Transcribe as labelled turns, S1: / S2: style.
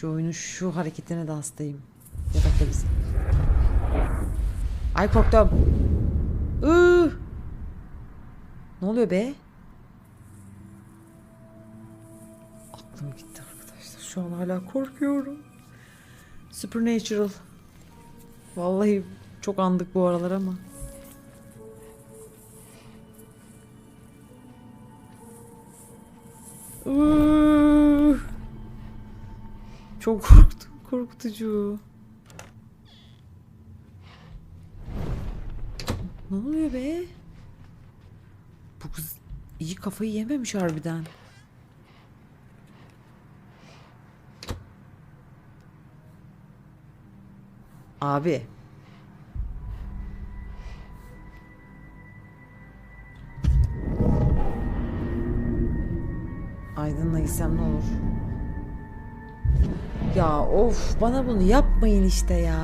S1: Şu oyunun şu hareketine de hastayım. Yatakta biz. Ay korktum. Iıı. Ne oluyor be? Aklım gitti arkadaşlar. Şu an hala korkuyorum. Supernatural. Vallahi çok andık bu aralar ama. Iıı. Çok korktum, korkutucu. Ne oluyor be? Bu kız iyi kafayı yememiş harbiden. Abi. Aydın'la gitsem ne olur? Ya of bana bunu yapmayın işte ya.